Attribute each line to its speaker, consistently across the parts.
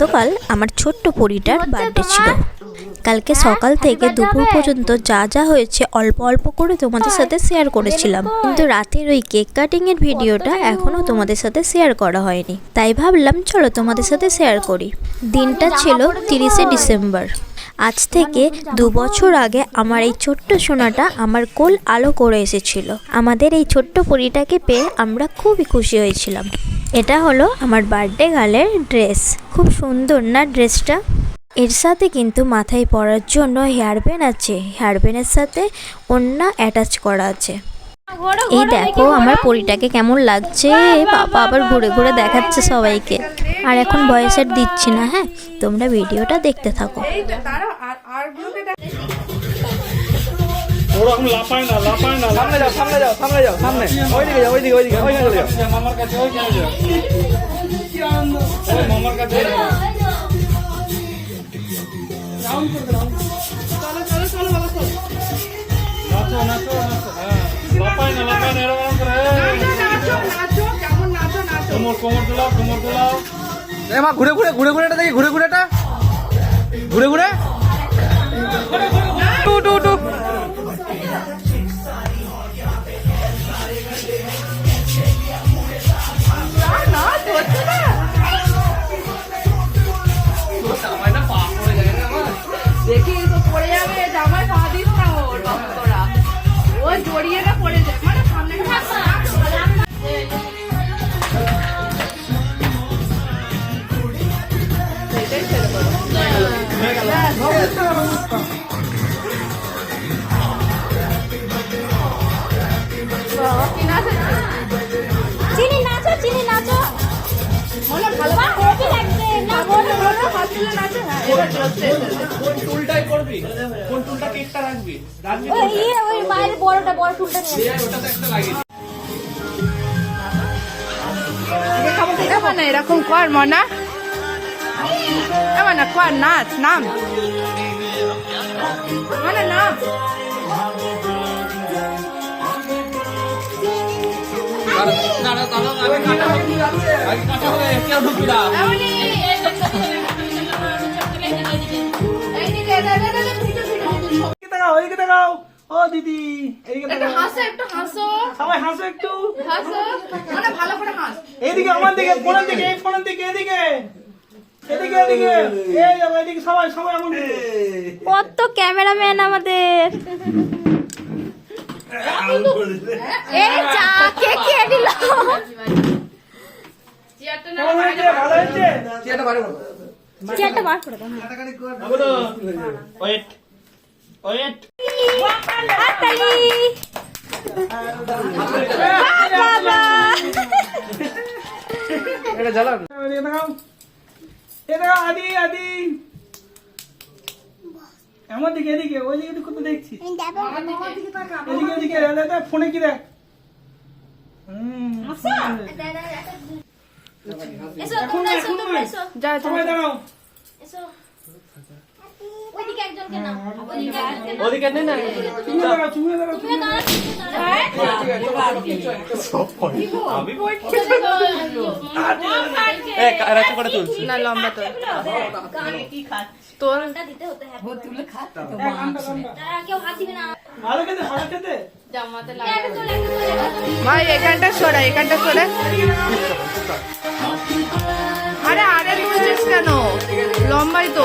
Speaker 1: গতকাল আমার ছোট্ট পরিটার বার্থডে ছিল। কালকে সকাল থেকে দুপুর পর্যন্ত যা যা হয়েছে অল্প অল্প করে তোমাদের সাথে শেয়ার করেছিলাম। কিন্তু রাতের ওই কেক কাটিং এর ভিডিওটা এখনও তোমাদের সাথে শেয়ার করা হয়নি। তাই ভাবলাম, চলো তোমাদের সাথে শেয়ার করি। দিনটা ছিল তিরিশে ডিসেম্বর। আজ থেকে দু বছর আগে আমার এই ছোট্ট সোনাটা আমার কোল আলো করে এসেছিল। আমাদের এই ছোট্ট পরিটাকে পেয়ে আমরা খুবই খুশি হয়েছিলাম। এটা হলো আমার বার্থডে গার্লের ড্রেস। খুব সুন্দর না ড্রেসটা? এর সাথে কিন্তু মাথায় পরার জন্য হেয়ার ব্যান্ড আছে। হেয়ার ব্যান্ডের সাথে ওন্না অ্যাটাচ করা আছে। এই দেখো আমার পরিটাকে কেমন লাগছে। বাবা আবার ঘুরে ঘুরে দেখাচ্ছে সবাইকে। আর এখন ভয়েস আর দিচ্ছি না হ্যাঁ? তোমরা ভিডিওটা দেখতে থাকো।
Speaker 2: ওরকম না লাফায় না
Speaker 3: সামনে যাও সামনে যাও সামনে যাও সামনে। ওইদিকে যাও ওইদিকে ওইদিকে যাও।
Speaker 2: মামার কাছে ওইখানে যাও। ওই মামার কাছে। যাও। নাচো নাচো নাচো। হ্যাঁ। লাফায় না লাফায় না এরকম করে কোমর কোমর তোলাও কোমর তোলাও
Speaker 3: এ মা ঘুরে ঘুরে ঘুরে ঘুরে এটা দেখি ঘুরে ঘুরে এটা ঘুরে ঘুরে টু টু টু
Speaker 4: দেখি তো পড়ে যাবে জামায় পা দিস না ওর ভক্তরা। ও জড়িয়ে না পড়ে যায়। মানে সামনে
Speaker 5: চিনি নাচো চিনি নাচো।
Speaker 4: ভালো
Speaker 5: লাগবে না
Speaker 4: মনে হাত তুলে নাচে
Speaker 2: কোন টুলটাই করবি কোন টুলটা কেকটা রাখবি? রাখবি
Speaker 5: ওই ইয়ে ওই বাইরে বড়টা বড় টুলটা নিয়ে।
Speaker 2: ওটাতে একটা লাগিয়ে
Speaker 4: মানে এরকম কর মনা। মানে কর নাচ নাম। মানে নাম।
Speaker 2: আগে কাটা হবে। কেউ ঢুকবি না।
Speaker 3: তাকাও এদিকে তাকাও ও দিদি এদিকে তাকাও
Speaker 4: হাসো একটু হাসো।
Speaker 3: সবাই হাসো একটু।
Speaker 4: হাসো। মানে ভালো করে হাস।
Speaker 3: এইদিকে আমার দিকে ফোনের দিকে এই ফোনের দিকে এদিকে। এদিকে এদিকে। এই এদিকে সবাই সবাই আমার
Speaker 5: কত ক্যামেরাম্যান আমাদের। এই চা কে কে দিল
Speaker 4: চেয়ারটা না
Speaker 3: কেমন হয়েছে ভালো হয়েছে।
Speaker 5: চেয়ারটা বার করে দাও।
Speaker 2: ওয়েট। ওয়েট
Speaker 3: এটা জ্বালাও এদিকে তাকাও এ তাকাও আদি আদি। আমার দিকে এদিকে ওই দিকে তুই কোথাও দেখছিস এদিকে এদিকে এদিকে দেখ? ফোনে কি দেখ? দাঁড়াও।
Speaker 5: এসো। ওইদিকে একজনকে নাও। ওইদিকে একজনকে নাও।
Speaker 2: ওদিকে নে না।
Speaker 3: চুমে দাঁড়াও চুমে দাঁড়াও।
Speaker 5: তুমিও দাঁড়াও,
Speaker 2: আমি বই
Speaker 5: এ,
Speaker 2: কারাতে করে তুলছি
Speaker 4: না লম্বা তো তোর?
Speaker 5: গানটা দিতে হতো হ্যাঁ। তারা কেউ হাত দিবে না।
Speaker 3: ভালো খেতে ভালো খেতে।
Speaker 4: জামাতে
Speaker 5: একটা চলে একটা চলে একটা চলে।
Speaker 4: ভাই এখানটা সরা এখানটা সরে আরে আরে তুলছিস কেন? লম্বাই তো।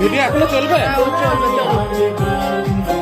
Speaker 2: ভিডিও এখনও চলবে?
Speaker 4: হ্যাঁ, চলবে চলবে।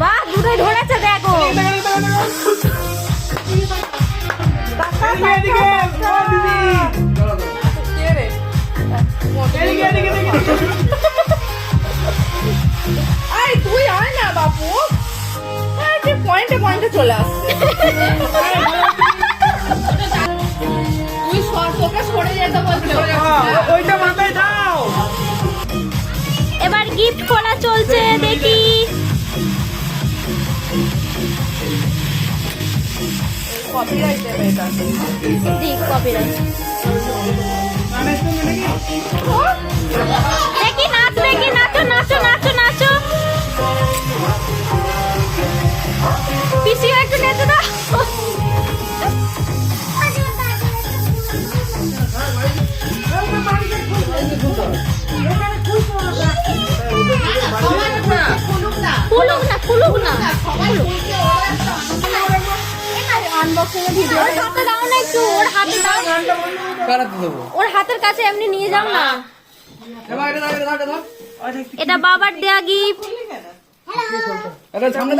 Speaker 1: বাহ দুটোই ধরেছে দেখো
Speaker 3: এদিকে, এদিকে,
Speaker 4: পয়েন্টে পয়েন্টে চলে আসছে। তুই সর তোকে যেতে বলছে
Speaker 3: হ্যাঁ, ওইটা মাথায় দাও।
Speaker 1: এবার গিফট খোলা চলছে দেখি।
Speaker 4: কপিরাইট দেবে এটা।
Speaker 1: দিক কপিরাইট না না ভিডিও ওর হাতে দাও না। একটু ওর হাতে দাও ওর হাতের কাছে এমনি নিয়ে যাও না
Speaker 2: এটা
Speaker 1: বাবার দেয়া গিফট
Speaker 2: সামনে সামনে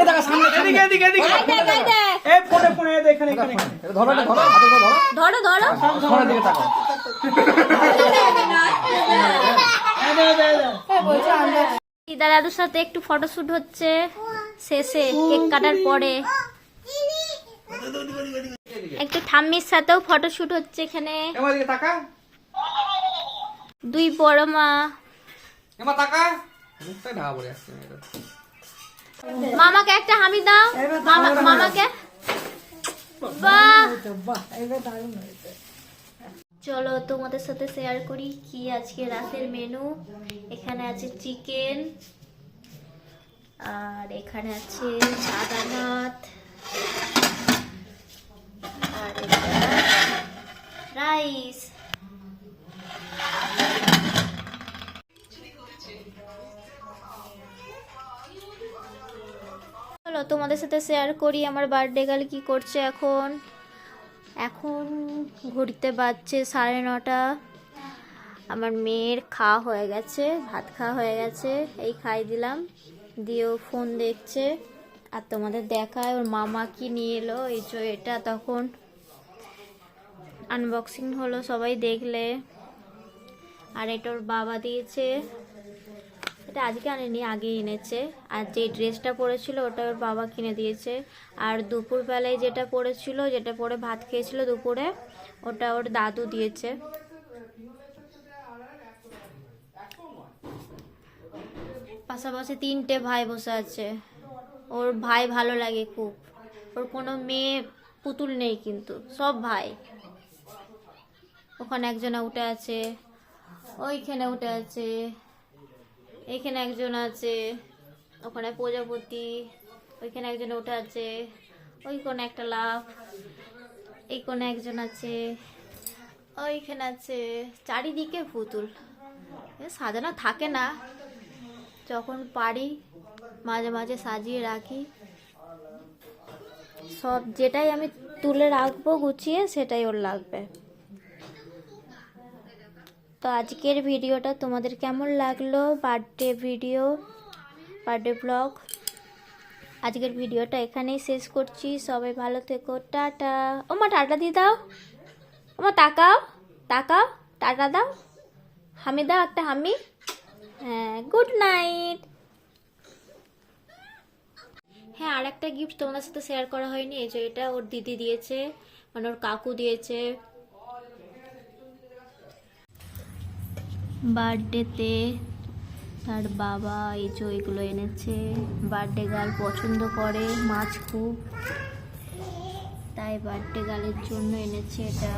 Speaker 2: দেখা সামনে
Speaker 3: এদিকে এদিকে এদিকে এই ফোনে ফোনে এখানে এখানে
Speaker 2: ধরো ধরো হাতে ধরো
Speaker 1: ধরো ধরো
Speaker 2: দিকে তাকাও।
Speaker 1: দিদা দাদুর সাথে একটু ফটোশুট হচ্ছে শেষে কেক কাটার পরে একটু ঠাম্মির সাথেও ফটোশুট হচ্ছে এখানে দুই বড় মা
Speaker 2: এবার তাকা। মুখটা ঢাকা পড়ে আসছে মেয়েটার।
Speaker 1: মামাকে একটা হামি দাও। মামাকে। চলো তোমাদের সাথে শেয়ার করি কি আজকে রাতের মেনু এখানে আছে চিকেন আর এখানে আছে সাদা ভাত আর রাইস তোমাদের সাথে শেয়ার করি আমার বার্থডে গার্ল কি করছে এখন? এখন ঘুরতে বাজছে সাড়ে নটা। আমার মেয়ের খাওয়া হয়ে গেছে, ভাত খাওয়া হয়ে গেছে, এই খাই দিলাম। দিয়েও ফোন দেখছে। আর তোমাদের দেখায় ওর মামা কি নিয়ে এলো, এই যে এটা তখন আনবক্সিং হলো সবাই দেখলে। আর এটা ওর বাবা দিয়েছে। এটা আজকে আনেনি, আগে এনেছে। আর যে ড্রেসটা পরেছিল ওটা ওর বাবা কিনে দিয়েছে। আর দুপুরবেলায় যেটা পরেছিল, যেটা পরে ভাত খেয়েছিল দুপুরে, ওটা ওর দাদু দিয়েছে। পাশাপাশি তিনটে ভাই বসে আছে। ওর ভাই ভালো লাগে খুব। ওর কোনো মেয়ে পুতুল নেই কিন্তু, সব ভাই। ওখানে একজনে উঠে আছে, ওইখানে উঠে আছে। এইখানে একজন আছে, ওখানে প্রজাপতি, ওইখানে একজন উঠে আছে ওই কোনে একটা লাভ এই কোনে একজন আছে, ওইখানে আছে, চারিদিকে পুতুল। সাজানো থাকে না। যখন পারি মাঝে মাঝে সাজিয়ে রাখি। সব যেটাই আমি তুলে রাখব গুছিয়ে সেটাই ওর লাগবে। তো আজকের ভিডিওটা তোমাদের কেমন লাগল? বার্থডে ভিডিও বার্থডে ব্লগ আজকের ভিডিওটা এখানেই শেষ করছি। সবাই ভালো থেকো। টাটা। ও মা, টাটা দিয়ে দাও। ও মা, তাকাও। তাকাও। টাটা দাও। হামি দাও একটা হামি। হ্যাঁ গুড নাইট হ্যাঁ আর একটা গিফট তোমাদের সাথে শেয়ার করা হয়নি। এই যে এটা ওর দিদি দিয়েছে মানে ওর কাকু দিয়েছে। বার্থডেতে তার বাবা এই যে এগুলো এনেছে। বার্থডে গার্ল পছন্দ করে, মাছ খুব। তাই বার্থডে গার্লের জন্য এনেছে এটা।